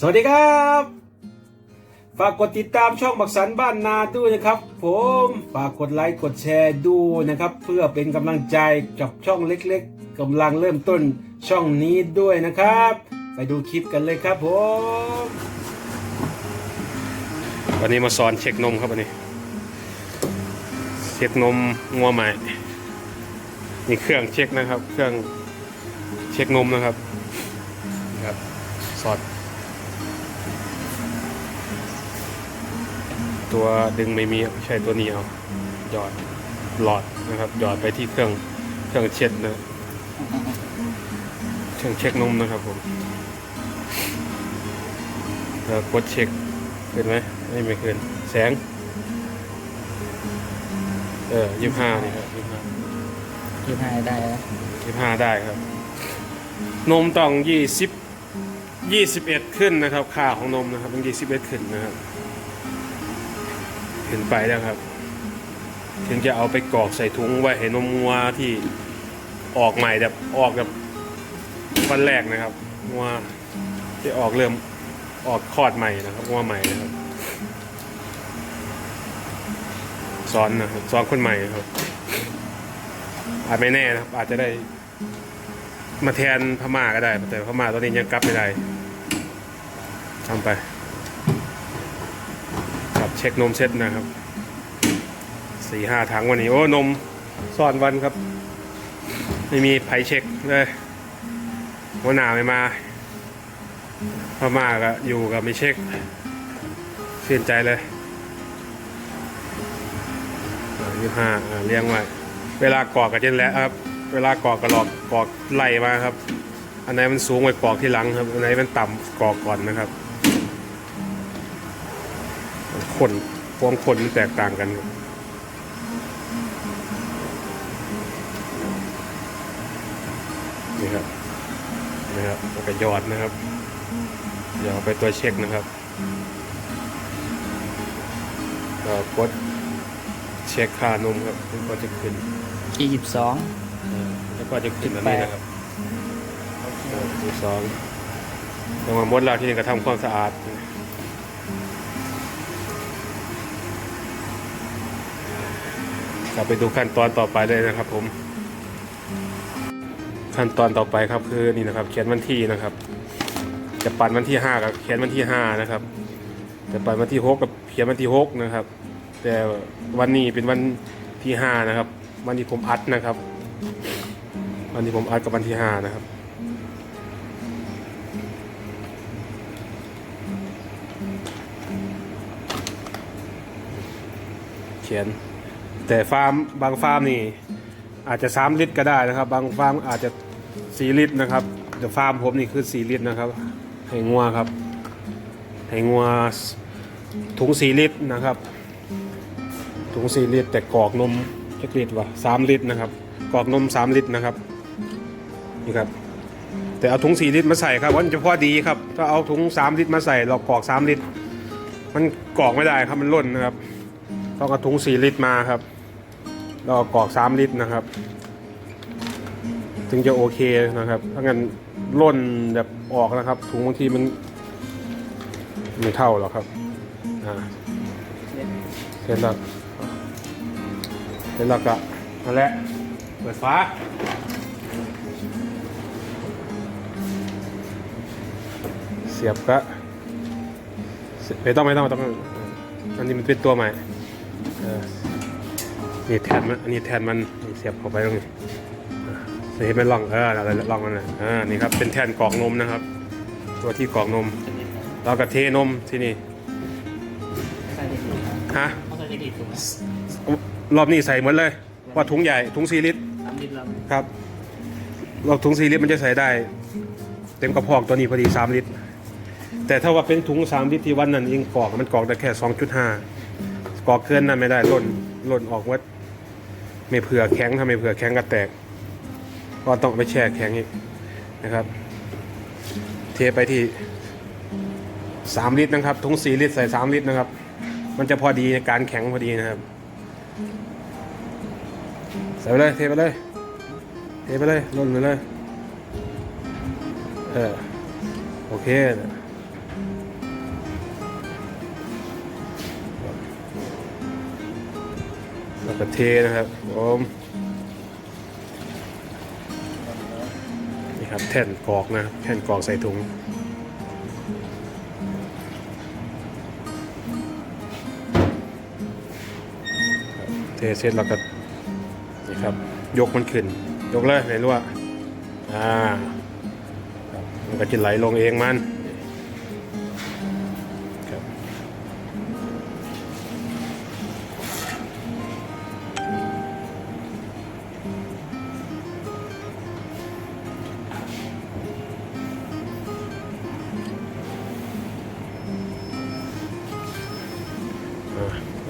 สวัสดีครับ ฝากกดติดตามช่องบักสันบ้านนาด้วยนะครับ ผมฝากกดไลค์กดแชร์ดูนะครับ เพื่อเป็นกำลังใจกับช่องเล็กๆกำลังเริ่มต้นช่องนี้ด้วยนะครับ ไปดูคลิปกันเลยครับผมวันนี้มาสอนเช็คนมครับวันนี้ เช็คนมงัวใหม่นี่เครื่องเช็คนะครับ เครื่องเช็คนมนะครับนะครับสอด ตัวดึงไม่มีใช่ตัวนี้เอาหยอดหลอดนะครับหยอดไปที่เครื่องเครื่องเช็ดนะเครื่องเช็คนมนะครับผมแล้วกดเช็คขึ้นไหมไม่ไม่ขึ้นแสง เออยี่ห้านี่ครับยี่ห้ายี่ห้าได้แล้วยี่ห้าได้ครับ นมต้องยี่สิบยี่สิบเอ็ดขึ้นนะครับ ค่าของนมนะครับต้องยี่สิบเอ็ดขึ้นนะครับ ขึ้นไปแล้วครับ ถึงจะเอาไปกรอกใส่ถุงไว้ให้นมงัวที่ออกใหม่แบบออกแบบวันแรกนะครับงัวที่ออกเริ่มออกคลอดใหม่นะครับงัวใหม่นะครับสอนนะครับสอนคนใหม่ครับ อาจไม่แน่นะครับ อาจจะได้ มาแทนพม่าก็ได้แต่พม่าตอนนี้ยังกลับไม่ได้ทำไป เช็คนมเซ็ตนะครับสี่ห้าถังวันนี้โอ้นมซ่อนวันครับ ไม่มีไผเช็คเลยหัวหน้าไม่มาพม่าก็อยู่กับไม่เช็คเสียนใจเลยยี่ห้าเลี้ยงไว้เวลากรอกกับเจนแล้วครับ เวลากรอกกระหลอกกรอกไหลมาครับ อันไหนมันสูงไว้กรอกที่หลังครับ อันไหนมันต่ำกรอกก่อนนะครับ ขนพวงขนมันแตกต่างกันครับนี่ครับนี่ครับแล้วก็หยอดนะครับหยอดไปตัวเช็คนะครับก็กดเช็คค่านมครับมันก็จะขึ้นยี่สิบสองแล้วก็จะขึ้นอันนี้นะครับที่สองลงมามดเราที่นี่ก็ทำความสะอาด กลับไปดูขั้นตอนต่อไปเลยนะครับ ผม ขั้นตอนต่อไปครับคือนี่นะครับ เขียนวันที่นะครับ จะปันวันที่ห้ากับเขียนวันที่ห้านะครับ จะปันวันที่หกกับเขียนวันที่หกนะครับ แต่วันนี้เป็นวันที่ห้านะครับ วันที่ผมอัดนะครับ วันที่ผมอัดกับวันที่ห้านะครับเขียน แต่ฟาร์มบางฟาร์มนี่อาจจะสามลิตรก็ได้นะครับ บางฟาร์มอาจจะสี่ลิตรนะครับแต่ฟาร์มผมนี่คือสี่ลิตรนะครับให้งัวครับให้งัวถุงสี่ลิตรนะครับ ถุงสี่ลิตร แต่กรอกนมจักลิตรวะสามลิตรนะครับกรอกนมสามลิตรนะครับนี่ครับแต่เอาถุงสี่ลิตรมาใส่ครับมันจะพอดีครับถ้าเอาถุงสามลิตรมาใส่เรากรอกสามลิตร มันกรอกไม่ได้ครับมันล่นนะครับต้องเอาถุงสี่ลิตรมาครับ เรากรอกสามลิตรนะครับ ถึงจะโอเคนะครับถ้างั้นล่นแบบออกนะครับ ถุงบางทีมันไม่เท่าหรอกครับอ่าเสร็จแล้วเสร็จแล้วก็นั่นแหละเปิดฝาเสียบก็ไม่ต้องไม่ต้องไม่ต้องอันนี้มันเป็นตัวใหม่ นี่แทนมันอันนี้แทนมันนี่เสียบเข้าไปตรงนี้อ่าเห็นไหมล่องเอออะไรล่องมันนะอ่านี่ครับเป็นแทนกรอกนมนะครับ ตัวที่กรอกนมเราก็เทนมที่นี่ฮะรอบนี้ใส่หมดเลยว่าถุงใหญ่ถุงสี่ลิตรสามลิตรครับเราถุงสี่ลิตรมันจะใส่ได้ เต็มกระพอกตัวนี้พอดีสามลิตร แต่ถ้าว่าเป็นถุงสามลิตรที่วันนั้นเองกรอกมันกรอกได้แค่สองจุดห้ากรอกเกินนั้นไม่ได้ล่นล่นออกวัด ไม่เผื่อแข็งถ้าไม่เผื่อแข็งก็แตกก็ต้องไปแช่แข็งอีกนะครับ เทไปที่สามลิตรนะครับถุงสี่ลิตรใส่สามลิตรนะครับ มันจะพอดีในการแข็งพอดีนะครับ ใส่ไปเลยเทไปเลยเทไปเลยล่นไปเลยเออโอเค แล้วก็เทนะครับผมนี่ครับแท่นกรอกนะแท่นกรอกใส่ถุงเทเสร็จแล้วก็นี่ครับยกมันขึ้น ยกเลยไหนรู้ว่าอ่ามันก็จะไหลลงเองมัน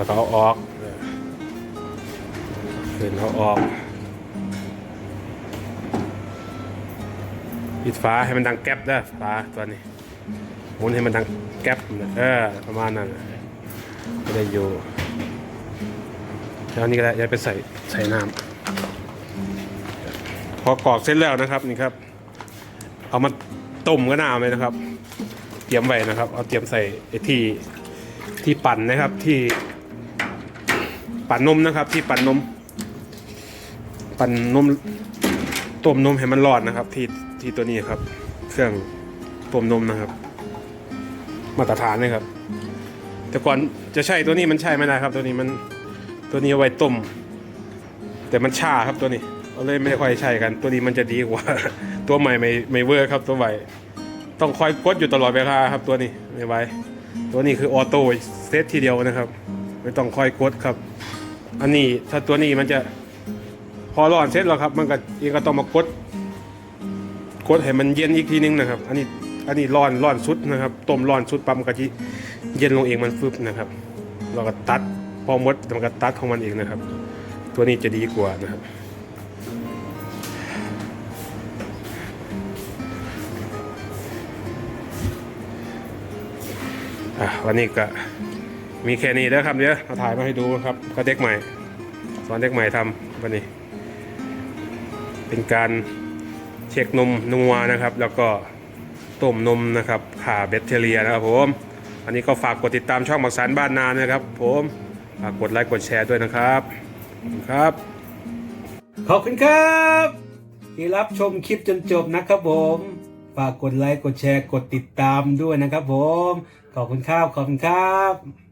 ก็เอาออกเออขึ้นเอาออกปิดฟ้าให้มันดังแก๊บได้อฟ้าตัวนี้หมุนให้มันดังแก๊บเออประมาณนั้นน่ะก็ได้อยู่แล้วนนี้ก็ได้ย้ายไปใส่ใส่น้ำพอกรอกเสร็จแล้วนะครับนี่ครับ เอามาต้มก็น่าเอาไหมนะครับ เตรียมไว้นะครับ เอาเตรียมใส่ไอ้ที่ที่ปั่นนะครับที่ ปั่นนมนะครับ ที่ปั่นนม ปั่นนมต้มนมให้มันร้อนนะครับ ที่ที่ตัวนี้ครับ เครื่องต้มนมนะครับ มาตรฐานเลยครับ แต่ก่อนจะใช่ตัวนี้มันใช่ไม่ได้ครับ ตัวนี้มันตัวนี้เอาไว้ต้ม แต่มันช้าครับตัวนี้เราเลยไม่ค่อยใช่กัน ตัวนี้มันจะดีกว่า ตัวใหม่ไม่ไม่เวอร์ครับ ตัวใหม่ต้องคอยกดอยู่ตลอดเวลาครับ ตัวนี้ไม่ไหวตัวนี้คือออโต้เซตทีเดียวนะครับ ไม่ต้องคอยกดครับ อันนี้ถ้าตัวนี้มันจะพอร้อนเสร็จแล้วครับ มันก็เองก็ต้องมากดกดให้มันเย็นอีกทีนึงนะครับ อันนี้อันนี้ร้อนร้อนสุดนะครับต้มร้อนสุดปั๊มกะทิเย็นลงเองมันฟึบนะครับ เราก็ตัดพอมดมันก็ตัดของมันเองนะครับ ตัวนี้จะดีกว่านะครับอะวันนี้ก็ มีแค่นี้แล้วครับเดี๋ยวมาถ่ายมาให้ดูครับก็เด็กใหม่ สอนเด็กใหม่ทำวันนี้ เป็นการเช็คนมนัวนะครับ แล้วก็ต้มนมนะครับขาแบคทีเรียนะครับผม อันนี้ก็ฝากกดติดตามช่องบักสารบ้านนานนะครับ ผมฝากกดไลค์กดแชร์ด้วยนะครับขอบคุณครับขอบคุณครับที่รับชมคลิปจนจบนะครับผมฝากกดไลค์กดแชร์กดติดตามด้วยนะครับผม ขอบคุณครับขอบคุณครับ